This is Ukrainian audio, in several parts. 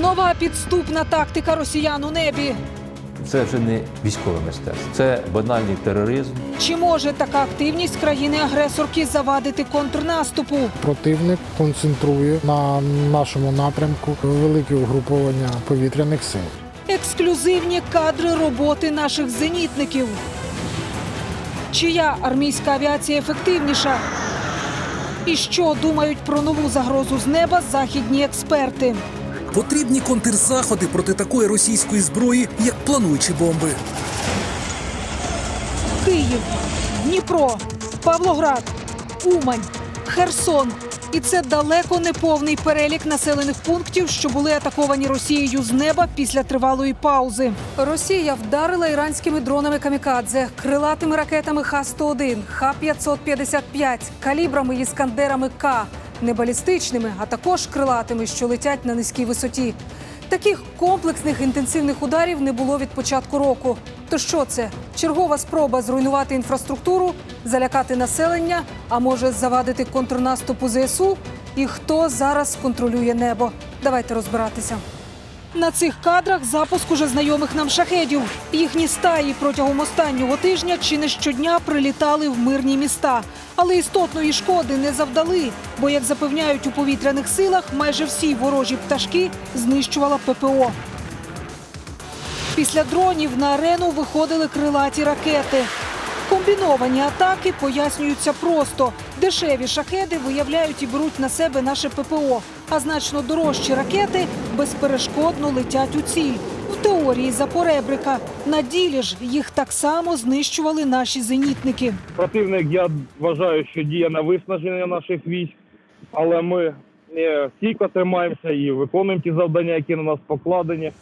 Нова підступна тактика росіян у небі. Це вже не військове мистецтво, це банальний тероризм. Чи може така активність країни-агресорки завадити контрнаступу? Противник концентрує на нашому напрямку велике угруповання повітряних сил. Ексклюзивні кадри роботи наших зенітників. Чия армійська авіація ефективніша? І що думають про нову загрозу з неба західні експерти? Потрібні контрзаходи проти такої російської зброї, як плануючі бомби. Київ, Дніпро, Павлоград, Умань, Херсон. І це далеко не повний перелік населених пунктів, що були атаковані Росією з неба після тривалої паузи. Росія вдарила іранськими дронами камікадзе, крилатими ракетами Х-101, Х-555, калібрами іскандерами К, не балістичними, а також крилатими, що летять на низькій висоті. Таких комплексних інтенсивних ударів не було від початку року. То що це? Чергова спроба зруйнувати інфраструктуру, залякати населення, а може завадити контрнаступу ЗСУ? І хто зараз контролює небо? Давайте розбиратися. На цих кадрах запуск уже знайомих нам шахедів. Їхні стаї протягом останнього тижня чи не щодня прилітали в мирні міста, але істотної шкоди не завдали. Бо, як запевняють у повітряних силах, майже всі ворожі пташки знищувала ППО. Після дронів на арену виходили крилаті ракети. Комбіновані атаки пояснюються просто. Дешеві шахеди виявляють і беруть на себе наше ППО, а значно дорожчі ракети безперешкодно летять у ціль. В теорії за поребрика. На ділі ж їх так само знищували наші зенітники. Противник, я вважаю, що діє на виснаження наших військ, але ми е, стійко тримаємося і виконуємо ті завдання, які на нас покладені.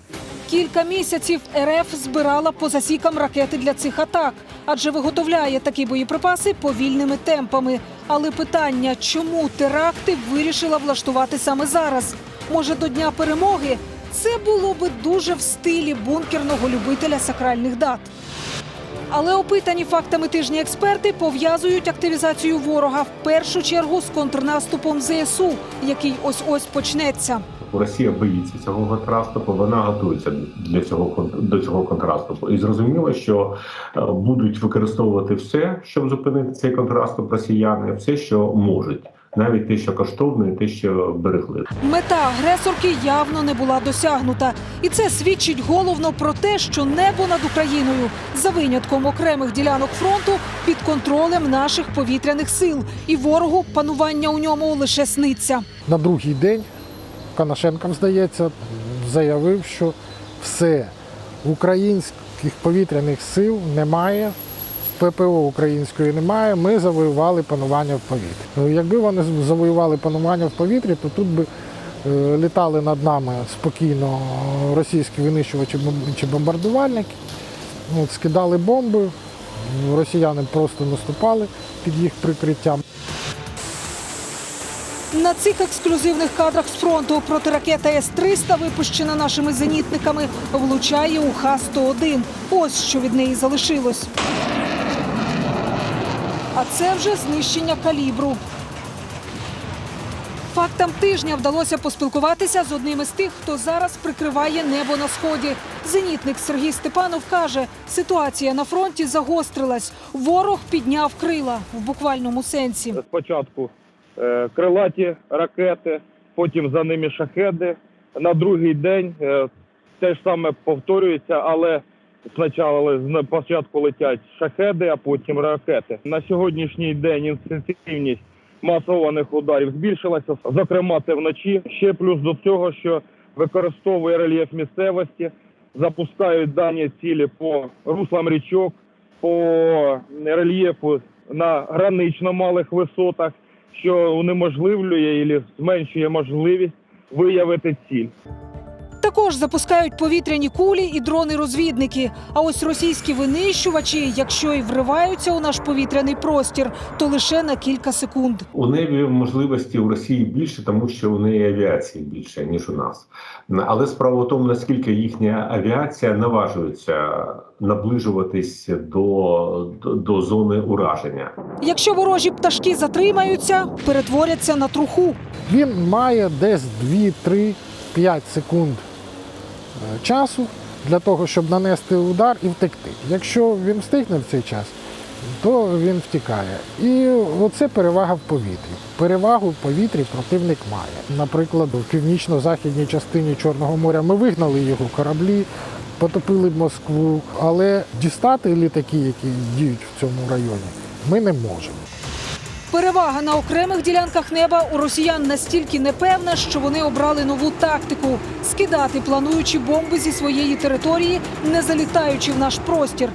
Кілька місяців РФ збирала по засікам ракети для цих атак, адже виготовляє такі боєприпаси повільними темпами. Але питання, чому теракти вирішила влаштувати саме зараз? Може, до дня перемоги? Це було би дуже в стилі бункерного любителя сакральних дат. Але опитані фактами тижні експерти пов'язують активізацію ворога в першу чергу з контрнаступом ЗСУ, який ось ось почнеться. Росія боїться цього контраступу, вона готується для цього до цього контраступу. І зрозуміло, що е, будуть використовувати все, щоб зупинити цей контраступ росіяни, все, що можуть, навіть те, що коштовне, і те, що берегли. Мета агресорки явно не була досягнута, і це свідчить головно про те, що небо над Україною за винятком окремих ділянок фронту під контролем наших повітряних сил, і ворогу панування у ньому лише сниться. На другий день Коношенком, здається, заявив, що все українських повітряних сил немає. ППО української немає, ми завоювали панування в повітрі. Ну, Якби вони завоювали панування в повітрі, то тут би е, літали над нами спокійно російські винищувачі чи бомбардувальники, от, скидали бомби, росіяни просто наступали під їх прикриттям. На цих ексклюзивних кадрах з фронту протиракета С-300, випущена нашими зенітниками, влучає у Х-101. Ось що від неї залишилось. А це вже знищення калібру. Фактам тижня вдалося поспілкуватися з одним із тих, хто зараз прикриває небо на сході. Зенітник Сергій Степанов каже, ситуація на фронті загострилась. Ворог підняв крила в буквальному сенсі. Спочатку е, крилаті ракети, потім за ними шахеди. На другий день е, те ж саме повторюється, але спочатку спочатку летять шахеди, а потім ракети. На сьогоднішній день інтенсивність масованих ударів збільшилася, зокрема це вночі. Ще плюс до цього, що використовує рельєф місцевості, запускають дані цілі по руслам річок, по рельєфу на гранично малих висотах, що унеможливлює і зменшує можливість виявити ціль. Також запускають повітряні кулі і дрони-розвідники. А ось російські винищувачі, якщо і вриваються у наш повітряний простір, то лише на кілька секунд. У небі можливості у Росії більше, тому що у неї авіації більше ніж у нас. Але справа в тому, наскільки їхня авіація наважується наближуватись до, до, до зони ураження. Якщо ворожі пташки затримаються, перетворяться на труху. Він має десь 2-3 5 секунд часу для того, щоб нанести удар і втекти. Якщо він встигне в цей час, то він втікає. І оце перевага в повітрі. Перевагу в повітрі противник має. Наприклад, в північно-західній частині Чорного моря ми вигнали його кораблі, потопили Москву, але дістати літаки, які діють в цьому районі, ми не можемо. Перевага на окремих ділянках неба у росіян настільки непевна, що вони обрали нову тактику скидати плануючі бомби зі своєї території, не залітаючи в наш простір.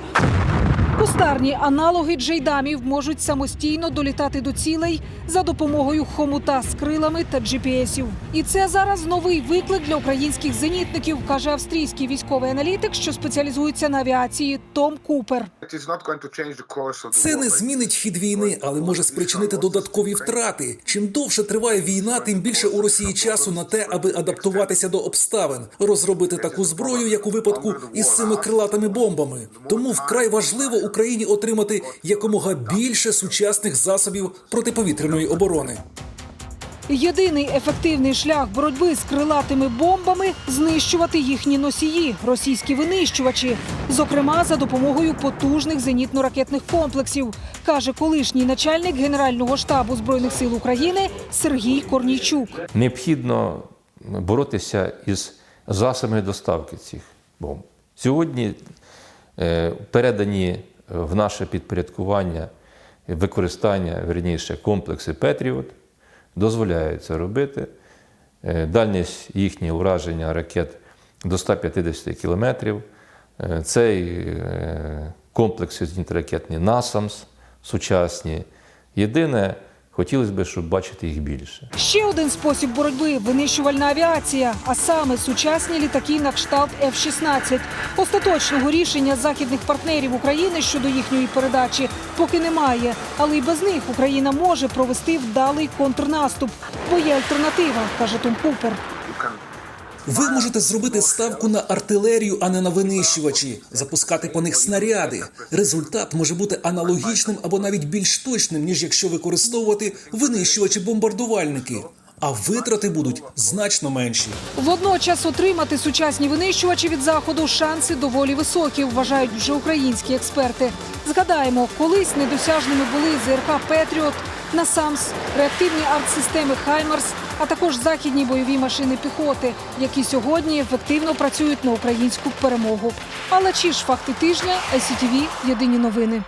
Кустарні аналоги джейдамів можуть самостійно долітати до цілей за допомогою хомута з крилами та GPS-ів. І це зараз новий виклик для українських зенітників, каже австрійський військовий аналітик, що спеціалізується на авіації Том Купер. Це не змінить хід війни, але може спричинити додаткові втрати. Чим довше триває війна, тим більше у Росії часу на те, аби адаптуватися до обставин, розробити таку зброю, як у випадку із цими крилатими бомбами. Тому вкрай важливо Україні отримати якомога більше сучасних засобів протиповітряної оборони. Єдиний ефективний шлях боротьби з крилатими бомбами знищувати їхні носії, російські винищувачі, зокрема за допомогою потужних зенітно-ракетних комплексів, каже колишній начальник Генерального штабу збройних сил України Сергій Корнійчук. Необхідно боротися із засобами доставки цих бомб. Сьогодні е, передані в наше підпорядкування використання, верніше, комплекси Петріот дозволяють це робити. Е, Дальність їхнього ураження ракет до 150 кілометрів. Е, Цей е, комплекс зенітно-ракетні НАСАМС сучасні. Єдине, хотілося б, щоб бачити їх більше. Ще один спосіб боротьби винищувальна авіація, а саме сучасні літаки на кшталт F-16. Остаточного рішення західних партнерів України щодо їхньої передачі поки немає, але й без них Україна може провести вдалий контрнаступ. Бо є альтернатива, каже Том Купер. Ви можете зробити ставку на артилерію, а не на винищувачі, запускати по них снаряди. Результат може бути аналогічним або навіть більш точним, ніж якщо використовувати винищувачі-бомбардувальники. А витрати будуть значно менші. Водночас отримати сучасні винищувачі від заходу шанси доволі високі, вважають вже українські експерти. Згадаємо, колись недосяжними були ЗРК Петріот, Насамс, реактивні артсистеми Хаймарс, а також західні бойові машини піхоти, які сьогодні ефективно працюють на українську перемогу. Але чи ж факти тижня, СІТВ, єдині новини.